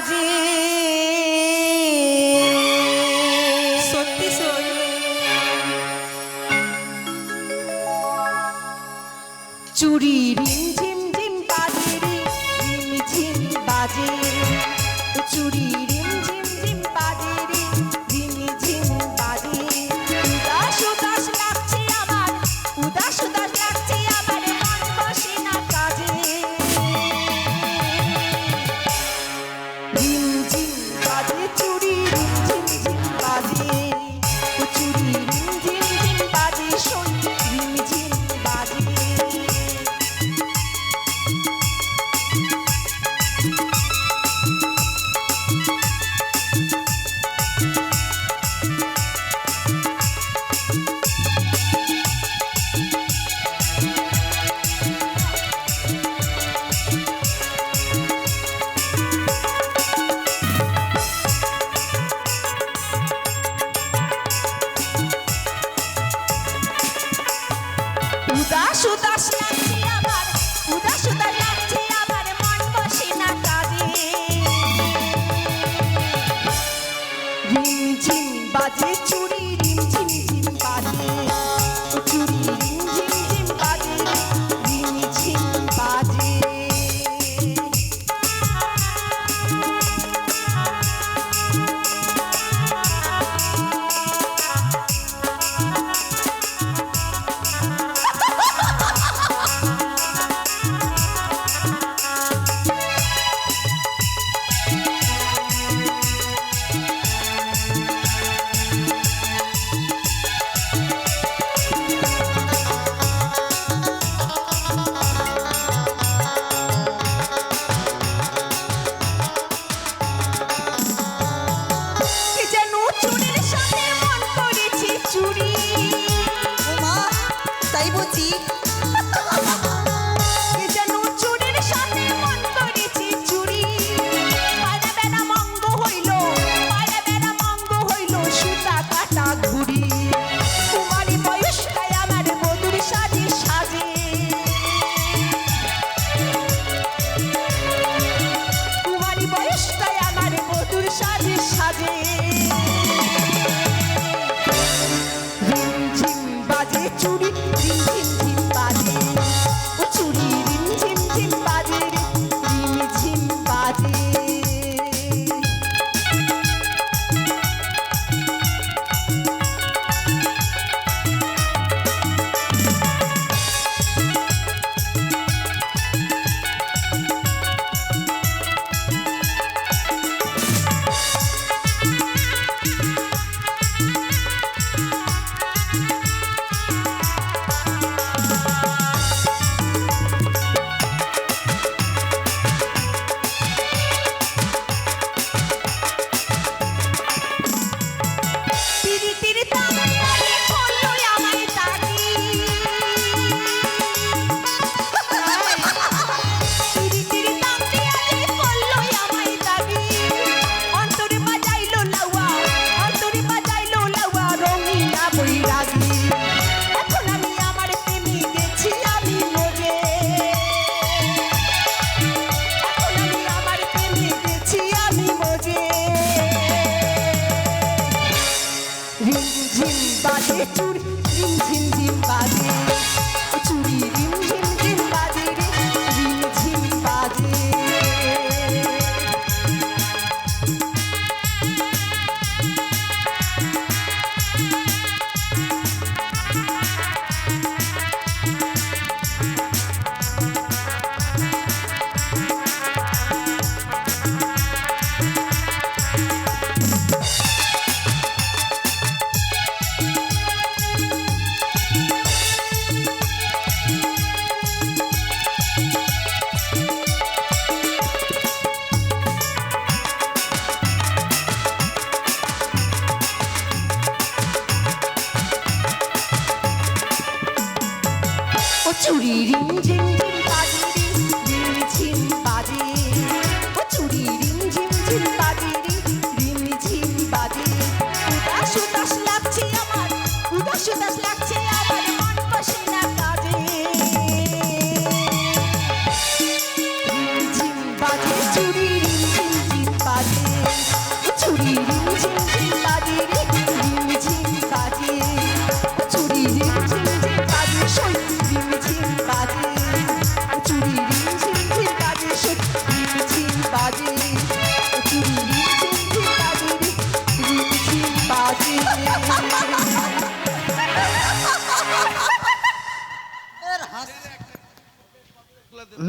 কাজে চুরির Thank you.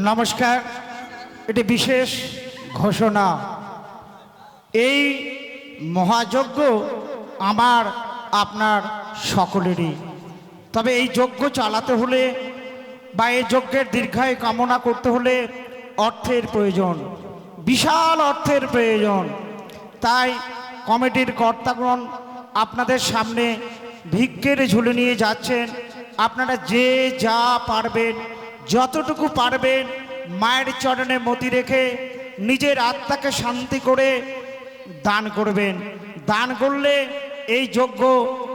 নমস্কার, এটি বিশেষ ঘোষণা। এই মহাযজ্ঞ আমার, আপনার সকলেরই। তবে এই যজ্ঞ চালাতে হলে বা এই যজ্ঞের দীর্ঘায় কামনা করতে হলে অর্থের প্রয়োজন, বিশাল অর্থের প্রয়োজন। তাই কমিটির কর্তাগণ আপনাদের সামনে ভিক্ষের ঝুলে নিয়ে যাচ্ছেন। আপনারা যে যা পারবেন যতটুকু পারবেন মায়ের চরণে মতি রেখে নিজের আত্মাকে শান্তি করে দান করবেন। দান করলে এই যজ্ঞ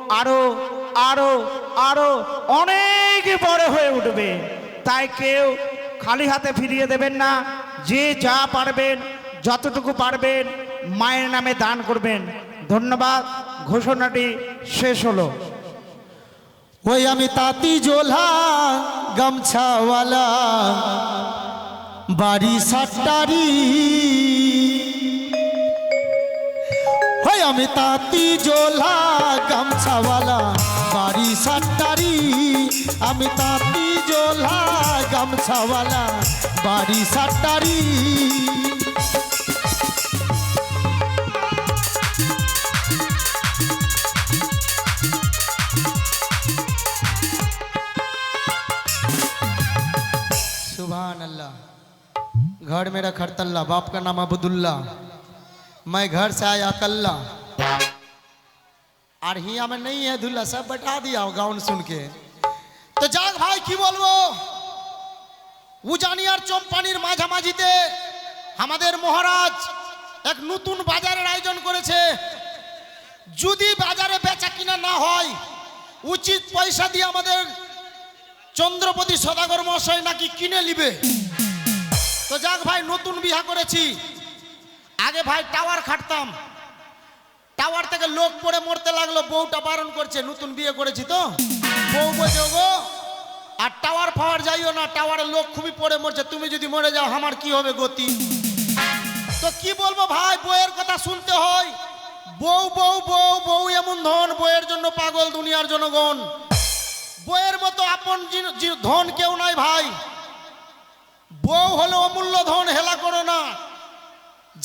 আরও আরও আরও অনেক বড় হয়ে উঠবে। তাই কেউ খালি হাতে ফিরিয়ে দেবেন না। যে যা পারবেন, যতটুকু পারবেন, মায়ের নামে দান করবেন। ধন্যবাদ। ঘোষণাটি শেষ হলো। ওই আমি তাঁতি জোলা, গামছাওয়ালা, বাড়ি সাট্টারি। ওই আমি তাঁতি জোলা, গামছাওয়ালা, বাড়ি সাট্টারি। আমি তাঁতি জোলা, গামছাওয়ালা, বাড়ি সাট্টারি। घर मेरा खरतल्ला बाप का नाम अबदुल्ला मैं घर से आया कल्ला আর হিয়া में नहीं है दुल्ला सब बता दिया गाउन सुन के তো যাক ভাই কি বলবো উজানিয়ার চম্পানির মাঝামাঝিতে আমাদের মহারাজ এক নতুন বাজারের আয়োজন করেছে যদি বাজারে বেচা কিনা না হয় উচিত পয়সা দিয়ে আমাদের চন্দ্রপতি সদাগর মশাই নাকি কিনে নিবে তো যাক ভাই, নতুন বিহা করেছি। আগে ভাই টাওয়ার খাটতাম। টাওয়ার থেকে লোক পড়ে মরতে লাগল, বউটা বারণ করছে, নতুন বিয়ে করেছি তো। বউ বলছে গো আর টাওয়ার ফাওয়ার যাইও না টাওয়ারের লোক খুবই পড়ে মরছে, তুমি যদি মরে যাও, আমার কি হবে গতি? তো কি বলব ভাই, বউয়ের কথা শুনতে হয়। বউ বউ বউ বউ এমন ধন, বউয়ের জন্য পাগল, দুনিয়ার জনগণ। বইয়ের মতো আপন ধন কেউ নাই ভাই। বউ হলো অমূল্য ধন, হেলা করো না।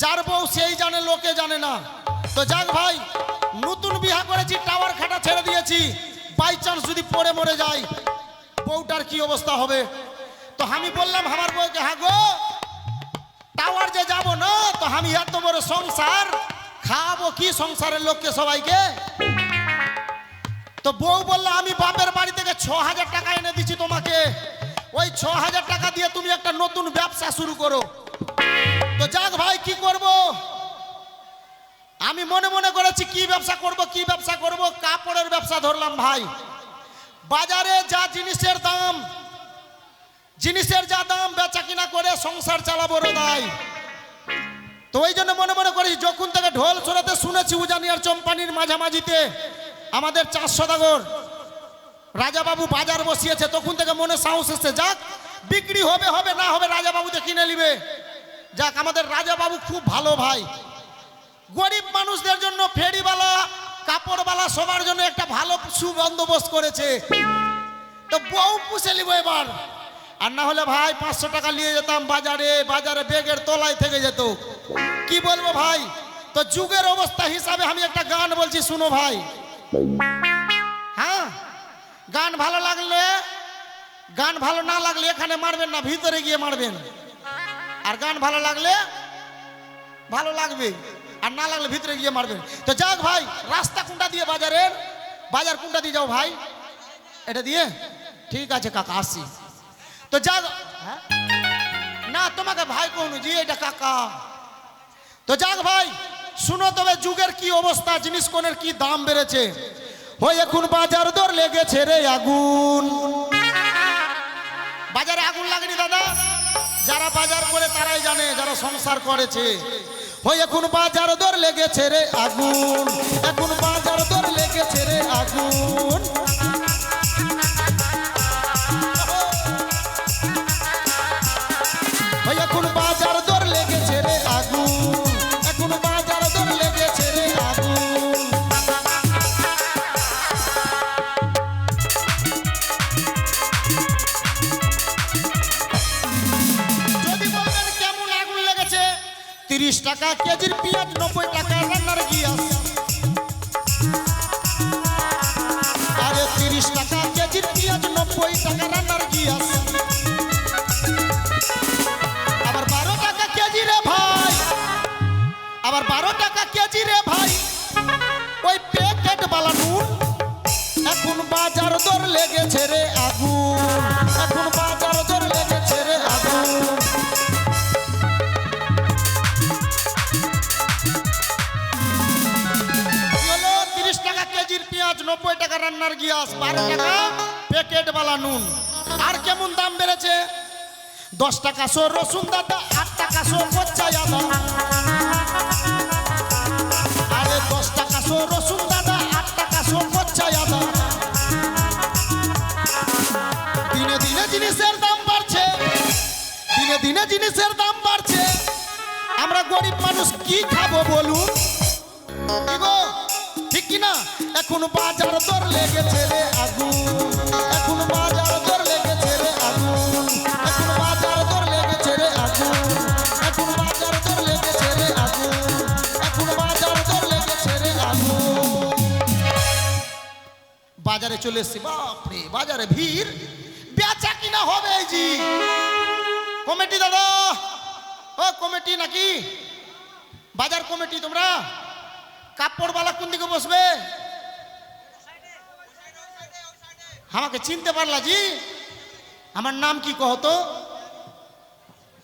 যার বউ সেই জানে, লোকে জানে না। তো যাক ভাই, নতুন বিহা করেছি, টাওয়ার খাটা ছেড়ে দিয়েছি। বাই চান্স যদি পড়ে মরে যায় বউটার কি অবস্থা হবে? তো আমি বললাম, আমার বউকে হ্যাঁ গো, টাওয়ার যে যাব না, তো আমি এত বড় সংসার, খাব কি সংসারের লোককে সবাইকে? তো বউ বলল, আমি বাপের বাড়ি থেকে ছ হাজার টাকা এনে দিচ্ছি তোমাকে। ওই ছ হাজার টাকা দিয়ে তুমি একটা নতুন ব্যবসা শুরু করো। তো যাক ভাই, কি করব? আমি মনে মনে করেছি কি ব্যবসা করব, কি ব্যবসা করব, কাপড়ের ব্যবসা ধরলাম ভাই। বাজারে যা জিনিসের দাম, জিনিসের যা দাম বেচা কিনা করে সংসার চালাবো রোদাই। তো ওই জন্য মনে মনে করেছি যখন থেকে ঢোল শোনাতে শুনেছি উজানিয়ার চম্পানির মাঝামাঝিতে, আমাদের চার সদাগর রাজাবাবু বাজার বসিয়েছে, তখন থেকে মনে সাহস এসছে, যাক, বিক্রি হবে হবে, না হবে রাজাবাবুতে কিনে নিবে। যাক, আমাদের রাজাবাবু খুব ভালো ভাই। গরিব মানুষদের জন্য ফেরিওয়ালা, কাপড়ওয়ালা সবার জন্য একটা ভালো সুবন্দোবস্ত করেছে। তো বউ পুষে নিব এবার। আর না হলে ভাই, পাঁচশো টাকা নিয়ে যেতাম বাজারে বাজারে বেগের তলায় থেকে যেত। কি বলব ভাই? তো যুগের অবস্থা হিসাবে আমি একটা গান বলছি, শুনো ভাই। হ্যাঁ? গান ভালো লাগলে, গান ভালো না লাগলে এখানে মারবেন না, ভিতরে গিয়ে মারবেন। আর গান ভালো লাগলে, ভালো লাগবে। আর না লাগলে ভিতরে গিয়ে মারবেন। তো যাক ভাই, রাস্তা কোনটা দিয়ে বাজারের? বাজার কোনটা দিয়ে যাও ভাই? এটা দিয়ে? ঠিক আছে কাকা, আসছি। তো যাক হ্যাঁ? না, তোমাকে ভাই কোন, জি, এটা কাকা। তো যাক ভাই, শুনো তবে যুগের কি অবস্থা জিনিস কোনের কি দাম বেড়েছে। ওই এখন বাজার দর লেগেছে রে আগুন। বাজারে আগুন লাগেনি দাদা? যারা বাজার করে তারাই জানে যারা সংসার করেছে। ওই এখন বাজার দর লেগেছে রে আগুন। এখন বাজার দর লেগেছে রে আগুন। তিরিশ টাকা, কেজির পেঁয়াজ নব্বই টাকা, রান্নার গিয়া আরে তিরিশ টাকা, কেজির পেঁয়াজ নব্বই টাকা, রান্নার গিয়া আবার বারো টাকা কেজি রে ভাই। আবার বারো টাকা কেজি রে রান্নার গ্যাস বারো টাকা প্যাকেট বালা নুন। আর কেমন দাম বেড়েছে? দশ টাকা শো রসুন দাদা, আট টাকা শো কচ্চা আরে দশ টাকা শো রসুন দাদা, আট টাকা শো কচ্চা দিনে দিনে জিনিসের দাম বাড়ছে। দিনে দিনে জিনিসের দাম বাড়ছে। আমরা গরিব মানুষ কি খাব বলুন? না, এখন বাজার দর লেগেছে রে আগুন। এখন বাজার দর লেগেছে রে আগুন। এখন বাজার দর লেগেছে রে আগুন। এখন বাজার দর লেগেছে রে আগুন। এখন বাজার দর লেগেছে রে আগুন। বাজারে চলে এসছি, বাপরে, বাজারে ভিড়। বেচা কিনা হবে এই জি। কমিটি দাদা। ও, কমিটি নাকি? বাজার কমিটি তোমরা? কাপড়ওয়ালা কোন দিকে বসবে? আমাকে চিনতে পারলা জি? আমার নাম কি কহ তো?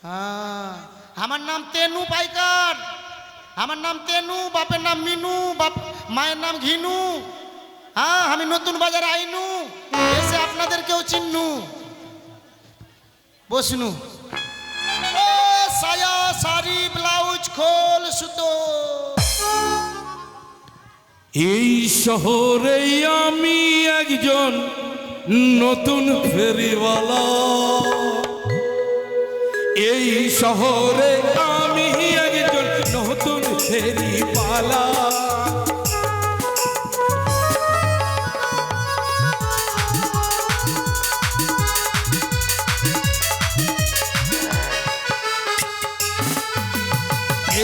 হ্যাঁ, আমার নাম তেনু পাইকার। আমার নাম তেনু বাপের নাম মিনু বাপ মায়ের নাম ঘিনু। হ্যাঁ আমি নতুন বাজারে আইনু এসে আপনাদের কেউ চিন্নু বসনু সায়া শাড়ি ব্লাউজ খোল সুতো। এই শহরে আমি একজন নতুন ফেরিওয়ালা। এই শহরে আমি একজন নতুন ফেরিওয়ালা।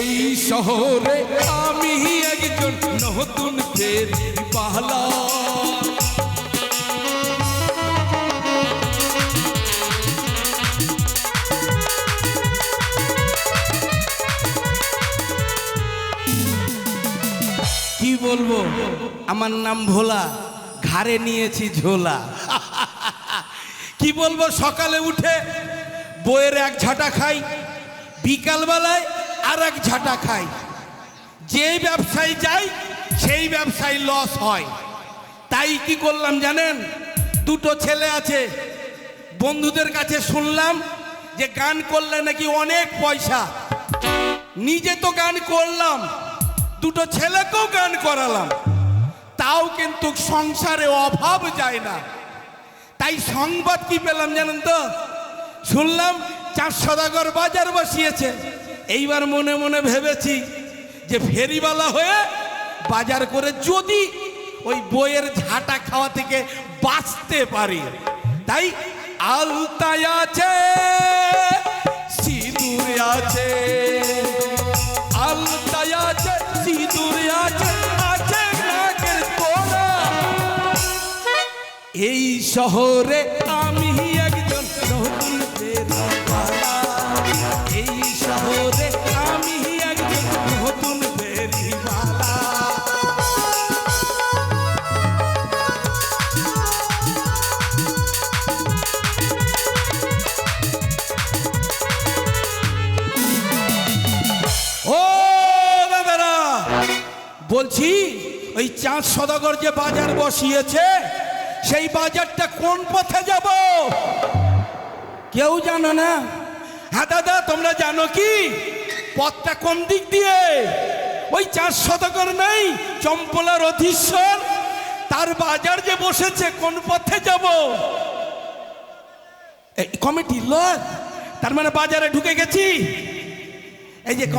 এই শহরে কি বলব? আমার নাম ভোলা, ঘাড়ে নিয়েছি ঝোলা। কি বলব? সকালে উঠে বইয়ের এক ঝাঁটা খাই, বিকালবেলায় আর এক ঝাঁটা খাই। যে ব্যবসায় যাই সেই ব্যবসায় লস হয়। তাই কি করলাম জানেন? দুটো ছেলে আছে। বন্ধুদের কাছে শুনলাম যে গান করলে নাকি অনেক পয়সা। নিজে তো গান করলাম, দুটো ছেলেকেও গান করালাম। তাও কিন্তু সংসারে অভাব যায় না। তাই সংবাদ কি পেলাম জানেন তো? শুনলাম চার সদাগর বাজার বসিয়েছে। এইবার মনে মনে ভেবেছি যে ফেরিওয়ালা হয়ে বাজার করে যদি ওই বইয়ের ঝাঁটা খাওয়া থেকে বাঁচতে পারি। তাই আলতায় আছে, সিঁদুর আছে আছে আছে এই শহরে আমি বলছি, ওই চাঁদ সদাগর যে বাজার বসিয়েছে, সেই বাজারটা কোন পথে যাব? কেউ জানো না। হ্যাঁ দাদা, তোমরা জানো কি? পথটা কোন দিক দিয়ে? ওই চার শতকর নেই, চম্পলার অধীশ্বর। তার বাজার যে বসেছে, কোন পথে যাব? এই কমিটি লোক তার মানে বাজারে ঢুকে গেছি। এই যে কম